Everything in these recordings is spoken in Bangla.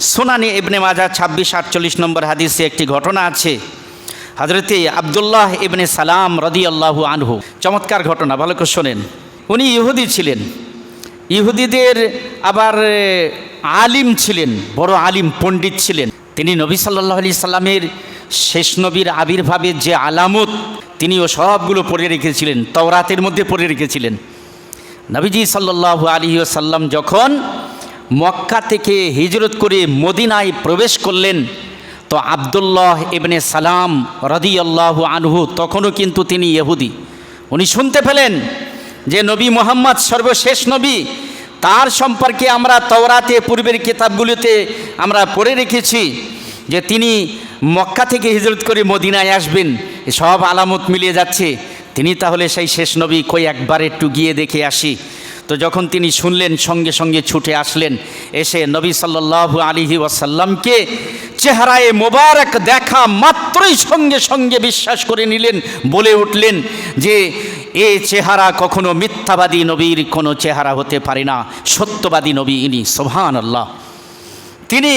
সোনানি ইবনে মাজা, ছাব্বিশ, আটচল্লিশ নম্বর হাদিসে একটি ঘটনা আছে। হজরতে আবদুল্লাহ ইবনে সালাম রদি আল্লাহু আনহু। চমৎকার ঘটনা, ভালো করে শোনেন। উনি ইহুদি ছিলেন। ইহুদিদের আবার আলিম ছিলেন, বড় আলিম পণ্ডিত ছিলেন। তিনি নবী সাল্লাহ আলি সাল্লামের শেষ নবীর আবির্ভাবের যে আলামত, তিনিও সবগুলো পড়ে রেখেছিলেন, তওরাতের মধ্যে পড়ে রেখেছিলেন। নবীজি সাল্লাহ আলী সাল্লাম যখন মক্কা থেকে হিজরত করে মদিনায় প্রবেশ করলেন। তো আবদুল্লাহ ইবনে সালাম রদি আল্লাহ আনহু তখনও কিন্তু তিনি ইহুদি। উনি শুনতে পেলেন যে নবী মোহাম্মদ সর্বশেষ নবী, তার সম্পর্কে আমরা তওরাতে পূর্বের কিতাবগুলিতে আমরা পড়ে রেখেছি যে তিনি মক্কা থেকে হিজরত করে মদিনায় আসবেন, সব আলামত মিলিয়ে যাচ্ছে। তিনি তাহলে সেই শেষ নবী কই একবার একটু গিয়ে দেখে আসি। তো যখন তিনি শুনলেন, সঙ্গে সঙ্গে ছুটে আসলেন, এসে নবী সাল্লাহ আলিহি ওয়াসাল্লামকে চেহারায় মোবারক দেখা মাত্রই সঙ্গে সঙ্গে বিশ্বাস করে নিলেন, বলে উঠলেন যে, এ চেহারা কখনো মিথ্যাবাদী নবীর কোনো চেহারা হতে পারে না, সত্যবাদী নবী ইনি সোহান আল্লাহ তিনি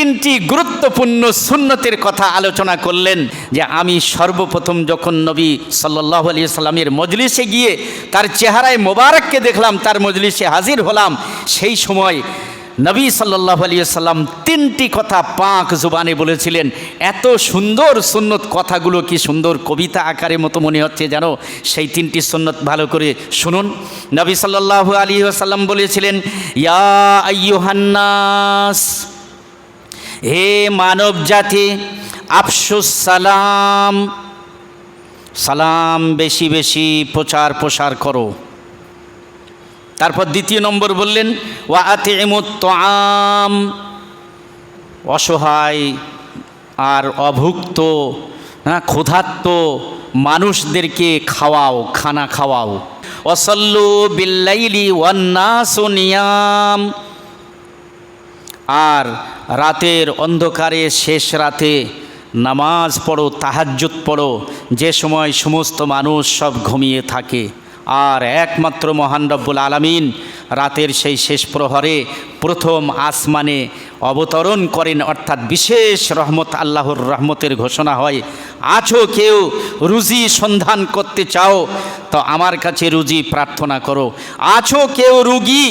তিনটি গুরুত্বপূর্ণ সুন্নতের কথা আলোচনা করলেন যে আমি সর্বপ্রথম যখন নবী সাল্লাহ আলি সাল্লামের মজলিসে গিয়ে তার চেহারায় মোবারককে দেখলাম, তার মজলিসে হাজির হলাম, সেই সময় নবী সাল্লাহ আলী সাল্লাম তিনটি কথা পাঁক জুবানে বলেছিলেন। এত সুন্দর সুন্নত কথাগুলো কি সুন্দর কবিতা আকারের মতো মনে হচ্ছে যেন? সেই তিনটি সুন্নত ভালো করে শুনুন। নবী সাল্লাহ আলী সাল্লাম বলেছিলেন, ইয়া আইয়ুহান্নাস হে মানব জাতি, আফসুস সালাম। সালাম বেশি বেশি প্রচার প্রসার করো। তারপর দ্বিতীয় নম্বর বললেন, ওয়া আতে আম অসহায় আর অভুক্ত হ্যাঁ ক্ষুধার্ত মানুষদেরকে খাওয়াও, খানা খাওয়াও। অসল্লু বিল্লাইলি ওয়ান্নাস নিয়াম। আর রাতের অন্ধকারে শেষ রাতে নামাজ পড়ো, তাহাজ্জুদ পড়ো, যে সময় সমস্ত মানুষ সব ঘুমিয়ে থাকে। আর একমাত্র মহান রব্বুল আলামিন রাতের সেই শেষ প্রহরে প্রথম আসমানে অবতরণ করেন, অর্থাৎ বিশেষ রহমত, আল্লাহর রহমতের ঘোষণা হয়, আছো কেউ রুজি সন্ধান করতে চাও? তো আমার কাছে রুজি প্রার্থনা করো। আছো কেউ রুগী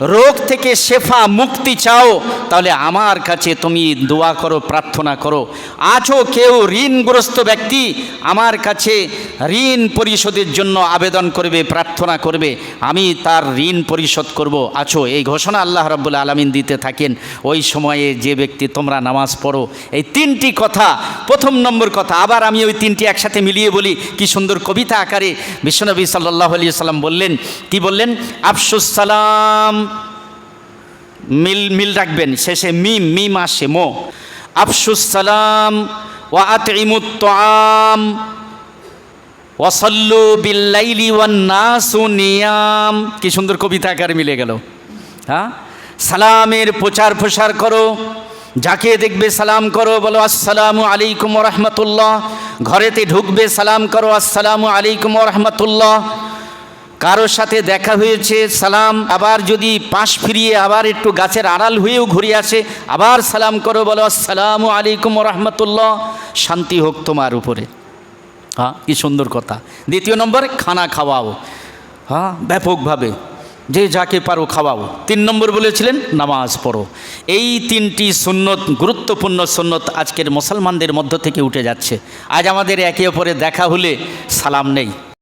রোগ থেকে শেফা মুক্তি চাও, তাহলে আমার কাছে তুমি দোয়া করো, প্রার্থনা করো। আছো কেউ ঋণগ্রস্ত ব্যক্তি আমার কাছে ঋণ পরিশোধের জন্য আবেদন করবে, প্রার্থনা করবে, আমি তার ঋণ পরিশোধ করব। আছো, এই ঘোষণা আল্লাহ রাব্বুল আলমিন দিতে থাকেন। ওই সময়ে যে ব্যক্তি তোমরা নামাজ পড়ো, এই তিনটি কথা, প্রথম নম্বর কথা, আবার আমি ওই তিনটি একসাথে মিলিয়ে বলি, কি সুন্দর কবিতা আকারে বিশ্বনবী সাল্লাহ আলিয়া সাল্লাম বললেন, কি বললেন? আফসুস সালাম, মিল মিল রাখবেন, শেষে মিম মিম আসে, মো। আফসুস সালাম আতইমুত আম ওয়াসাল্লু বিল্লাইলি ওয়ান নাসু নিয়াম। কি সুন্দর কবিতা আকারে মিলে গেল। হ্যাঁ? সালামের প্রচার প্রসার করো। যাকে দেখবে সালাম করো, বলো আসসালামু আলাইকুম রহমতুল্লাহ। ঘরেতে ঢুকবে সালাম করো, আসসালামু আলাইকুম রহমতুল্লাহ। কারোর সাথে দেখা হয়েছে, সালাম। আবার যদি পাশ ফিরিয়ে আবার একটু গাছের আড়াল হয়েও ঘুরে আসে, আবার সালাম করো, বলো আসসালামু আলাইকুম রহমতুল্লাহ। শান্তি হোক তোমার উপরে। হ্যাঁ কি সুন্দর কথা। দ্বিতীয় নম্বর খানা খাওয়াও। হ্যাঁ ব্যাপকভাবে। যে যাকে পারো খাওয়াও। তিন নম্বর বলেছিলেন, নামাজ পড়ো। এই তিনটি সুন্নত, গুরুত্বপূর্ণ সুন্নত আজকের মুসলমানদের মধ্য থেকে উঠে যাচ্ছে। আজ আমাদের একে অপরে দেখা হলে সালাম নেই।